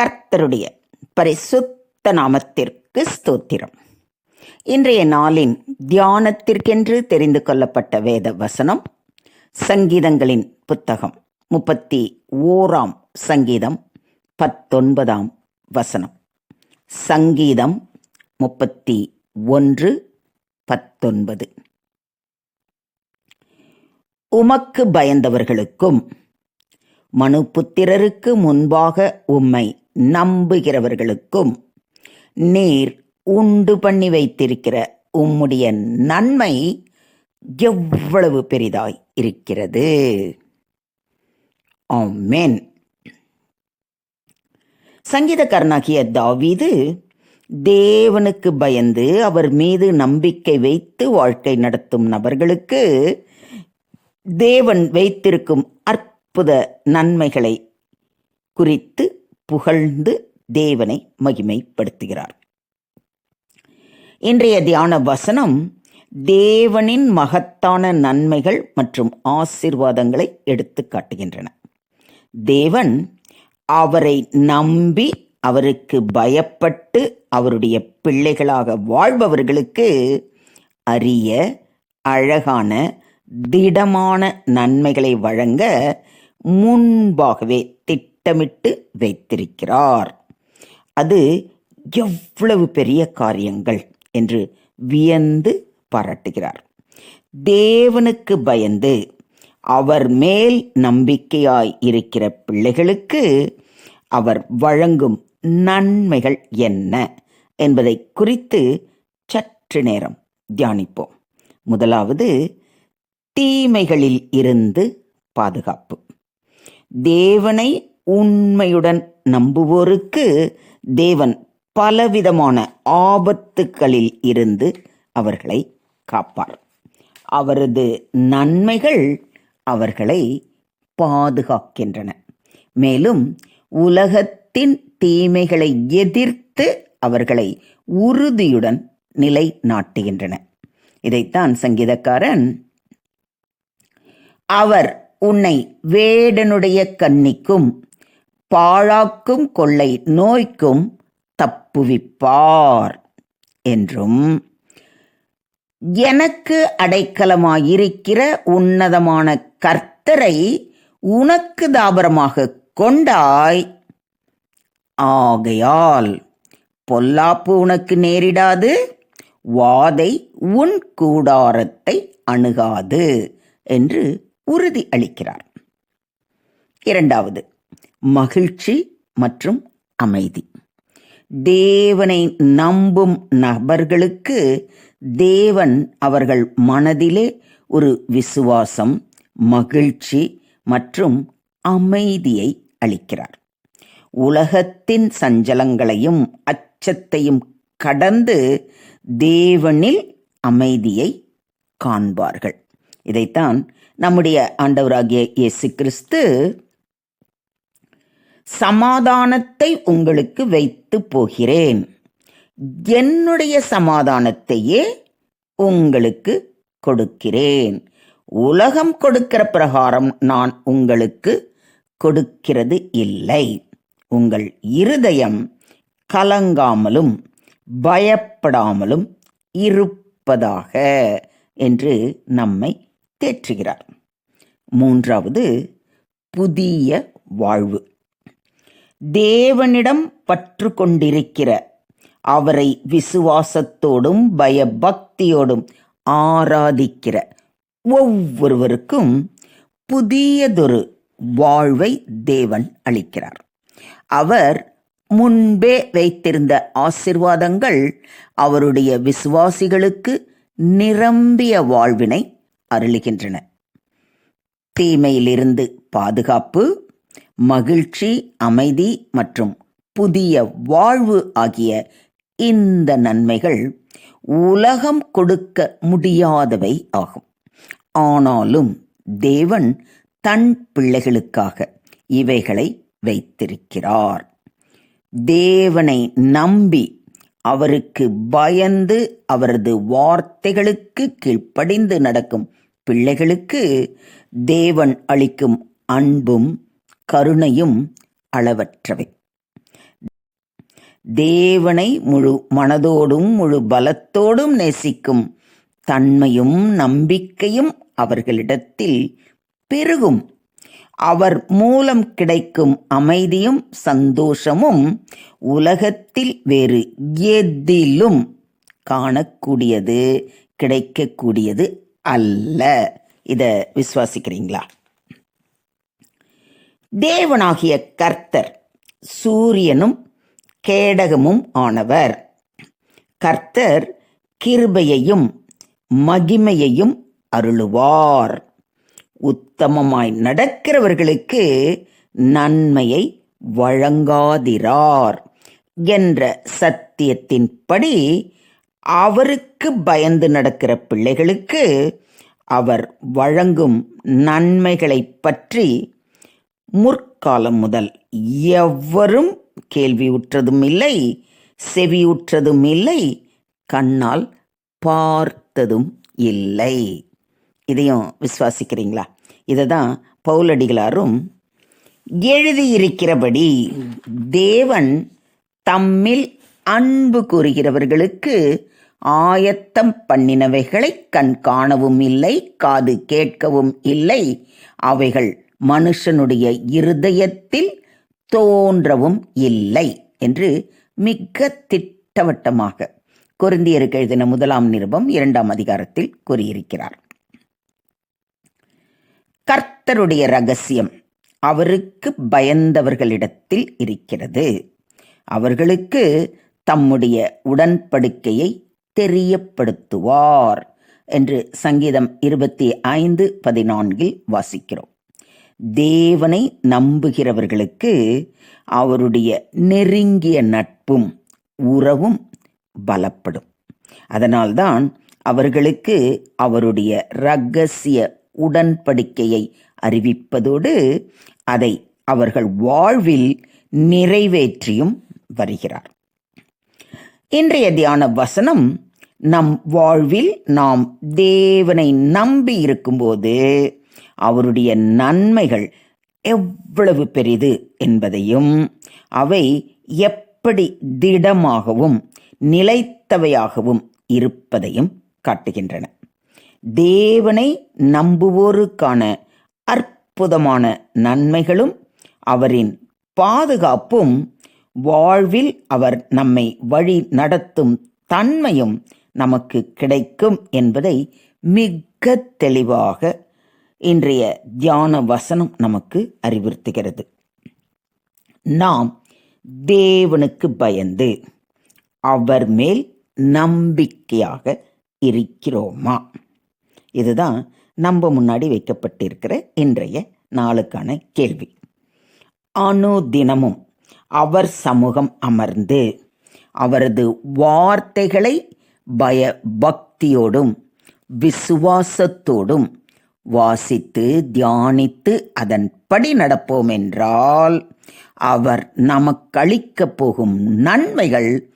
கர்த்தருடைய பரிசுத்த நாமத்திற்கு ஸ்தோத்திரம். இன்றைய நாளின் தியானத்திற்கென்று தெரிந்து கொள்ளப்பட்ட வேத வசனம் சங்கீதங்களின் புத்தகம் முப்பத்தி ஓராம் சங்கீதம் பத்தொன்பதாம் வசனம். சங்கீதம் முப்பத்தி ஒன்று பத்தொன்பது. உமக்கு பயந்தவர்களுக்கும் மனுபுத்திரருக்கு முன்பாக உம்மை நம்புகிறவர்களுக்கும் நீர் உண்டு பண்ணி வைத்திருக்கிற உம்முடைய நன்மை எவ்வளவு பெரிதாய் இருக்கிறது. ஆமென். சங்கீதக்காரனாகிய தாவீது தேவனுக்கு பயந்து அவர் மீது நம்பிக்கை வைத்து வாழ்க்கை நடத்தும் நபர்களுக்கு தேவன் வைத்திருக்கும் அற்புத நன்மைகளை குறித்து புகழ்ந்து தேவனை மகிமைப்படுத்துகிறார். இன்றைய தியான வசனம் தேவனின் மகத்தான நன்மைகள் மற்றும் ஆசிர்வாதங்களை எடுத்து காட்டுகின்றன. தேவன் அவரை நம்பி அவருக்கு பயப்பட்டு அவருடைய பிள்ளைகளாக வாழ்பவர்களுக்கு அரிய அழகான திடமான நன்மைகளை வழங்க முன்பாகவே திட்டமிட்டு வைத்திருக்கிறார். அது எவ்வளவு பெரிய காரியங்கள் என்று வியந்து பாராட்டுகிறார். தேவனுக்கு பயந்து அவர் மேல் நம்பிக்கையாய் இருக்கிற பிள்ளைகளுக்கு அவர் வழங்கும் நன்மைகள் என்ன என்பதை குறித்து சற்று நேரம் தியானிப்போம். முதலாவது தீமைகளில் இருந்து பாதுகாப்பு. தேவனை உண்மையுடன் நம்புவோருக்கு தேவன் பலவிதமான ஆபத்துக்களில் இருந்து அவர்களை காப்பார். அவரது நன்மைகள் அவர்களை பாதுகாக்கின்றன. மேலும் உலகத்தின் தீமைகளை எதிர்த்து அவர்களை உறுதியுடன் நிலை நாட்டுகின்றன இதைத்தான் சங்கீதக்காரன் அவர் உன்னை வேடனுடைய கன்னிக்கும் பாழாக்கும் கொள்ளை நோய்க்கும் தப்புவிப்பார் என்றும் எனக்கு அடைக்கலமாயிருக்கிற உன்னதமான கர்த்தரை உனக்கு தாபரமாக கொண்டாய். ஆகையால் பொல்லாப்பு உனக்கு நேரிடாது வாதை உன் கூடாரத்தை அணுகாது என்று உறுதி அளிக்கிறார். இரண்டாவது மகிழ்ச்சி மற்றும் அமைதி. தேவனை நம்பும் நபர்களுக்கு தேவன் அவர்கள் மனதிலே ஒரு விசுவாசம் மகிழ்ச்சி மற்றும் அமைதியை அளிக்கிறார். உலகத்தின் சஞ்சலங்களையும் அச்சத்தையும் கடந்து தேவனில் அமைதியை காண்பார்கள். இதைத்தான் நம்முடைய ஆண்டவராகிய இயேசு கிறிஸ்து சமாதானத்தை உங்களுக்கு வைத்து போகிறேன். என்னுடைய சமாதானத்தையே உங்களுக்கு கொடுக்கிறேன். உலகம் கொடுக்கிற பிரகாரம் நான் உங்களுக்கு கொடுக்கிறது இல்லை. உங்கள் இருதயம் கலங்காமலும் பயப்படாமலும் இருப்பதாக என்று நம்மை தேற்றுகிறார். மூன்றாவது புதிய வாழ்வு. தேவனிடம் பற்று கொண்டிருக்கிற அவரை விசுவாசத்தோடும் பயபக்தியோடும் ஆராதிக்கிற ஒவ்வொருவருக்கும் புதியதொரு வாழ்வை தேவன் அளிக்கிறார். அவர் முன்பே வைத்திருந்த ஆசிர்வாதங்கள் அவருடைய விசுவாசிகளுக்கு நிரம்பிய வாழ்வினை அருளுகின்றன. தீமையிலிருந்து பாதுகாப்பு மகிழ்ச்சி அமைதி மற்றும் புதிய வாழ்வு ஆகிய இந்த நன்மைகள் உலகம் கொடுக்க முடியாதவை ஆகும். ஆனாலும் தேவன் தன் பிள்ளைகளுக்காக இவைகளை வைத்திருக்கிறார். தேவனை நம்பி அவருக்கு பயந்து அவரது வார்த்தைகளுக்கு கீழ்ப்படிந்து நடக்கும் பிள்ளைகளுக்கு தேவன் அளிக்கும் அன்பும் கருணையும் அளவற்றவை. தேவனை முழு மனதோடும் முழு பலத்தோடும் நேசிக்கும் தன்மையும் நம்பிக்கையும் அவர்களிடத்தில் பெருகும். அவர் மூலம் கிடைக்கும் அமைதியும் சந்தோஷமும் உலகத்தில் வேறு எதிலும் காணக்கூடியது கிடைக்கக்கூடியது அல்ல. இதை விசுவாசிக்கிறீங்களா? தேவனாகிய கர்த்தர் சூரியனும் கேடகமும் ஆனவர். கர்த்தர் கிருபையையும் மகிமையையும் அருளுவார். உத்தமமாய் நடக்கிறவர்களுக்கு நன்மையை வழங்காதிரார் என்ற சத்தியத்தின்படி அவருக்கு பயந்து நடக்கிற பிள்ளைகளுக்கு அவர் வழங்கும் நன்மைகளைப் பற்றி முற்காலம் முதல் எவரும் கேள்வியுற்றதும் இல்லை செவியுற்றதும் இல்லை கண்ணால் பார்த்ததும் இல்லை. இதையும் விசுவாசிக்கிறீங்களா? இதை தான் பவுலடிகளாரும் எழுதியிருக்கிறபடி தேவன் தம்மில் அன்பு கூறுகிறவர்களுக்கு ஆயத்தம் பண்ணினவைகளை கண் காணவும் இல்லை காது கேட்கவும் இல்லை அவைகள் மனுஷனுடைய இருதயத்தில் தோன்றவும் இல்லை என்று மிக திட்டவட்டமாக குருந்தியருக்கு எழுதின முதலாம் நிருபம் இரண்டாம் அதிகாரத்தில் கூறியிருக்கிறார். கர்த்தருடைய ரகசியம் அவருக்கு பயந்தவர்களிடத்தில் இருக்கிறது. அவர்களுக்கு தம்முடைய உடன்படிக்கையை தெரியப்படுத்துவார் என்று சங்கீதம் இருபத்தி ஐந்து பதினான்கில் வாசிக்கிறோம். தேவனை நம்புகிறவர்களுக்கு அவருடைய நெருங்கிய நட்பும் உறவும் பலப்படும். அதனால்தான் அவர்களுக்கு அவருடைய ரகசிய உடன்படிக்கையை அறிவிப்பதோடு அதை அவர்கள் வாழ்வில் நிறைவேற்றியும் வருகிறார். இன்றைய தியான வசனம் நம் வாழ்வில் நாம் தேவனை நம்பி இருக்கும்போது அவருடைய நன்மைகள் எவ்வளவு பெரிது என்பதையும் அவை எப்படி திடமாகவும் நிலைத்தவையாகவும் இருப்பதையும் காட்டுகின்றன. தேவனை நம்புவோருக்கான அற்புதமான நன்மைகளும் அவரின் பாதுகாப்பும் வாழ்வில் அவர் நம்மை வழி நடத்தும் தன்மையும் நமக்கு கிடைக்கும் என்பதை மிக தெளிவாக இன்றைய தியான வசனம் நமக்கு அறிவுறுத்துகிறது. நாம் தேவனுக்கு பயந்து அவர் மேல் நம்பிக்கையாக இருக்கிறோமா? இதுதான் நம்ம முன்னாடி வைக்கப்பட்டிருக்கிற இன்றைய நாளுக்கான கேள்வி. அணு தினமும் அவர் சமூகம் அமர்ந்து அவரது வார்த்தைகளை பய பக்தியோடும் விசுவாசத்தோடும் வாசித்து தியானித்து அதன்படி நடப்போம் என்றால் அவர் நமக்களிக்கப் போகும் நன்மைகள்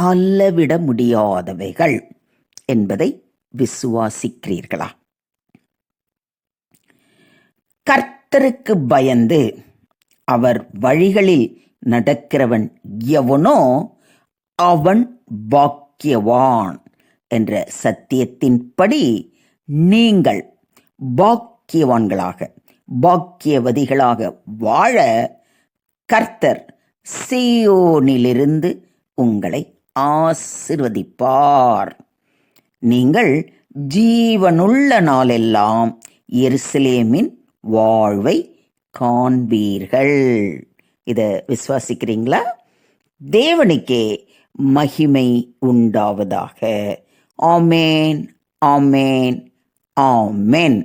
அல்லவிட முடியாதவைகள் என்பதை விசுவாசிக்கிறீர்களா? கர்த்தருக்கு பயந்து அவர் வழிகளில் நடக்கிறவன் எவனோ அவன் பாக்கியவான் என்ற சத்தியத்தின்படி நீங்கள் பாக்கியவான்களாக பாக்கியவதிகளாக வாழ கர்த்தர் சியோனிலிருந்து உங்களை ஆசிர்வதிப்பார். நீங்கள் ஜீவனுள்ள நாளெல்லாம் எருசலேமின் வாழ்வை காண்பீர்கள். இதை விசுவாசிக்கிறீங்களா? தேவனுக்கே மகிமை உண்டாவதாக. ஆமேன் ஆமேன். ஆமேன்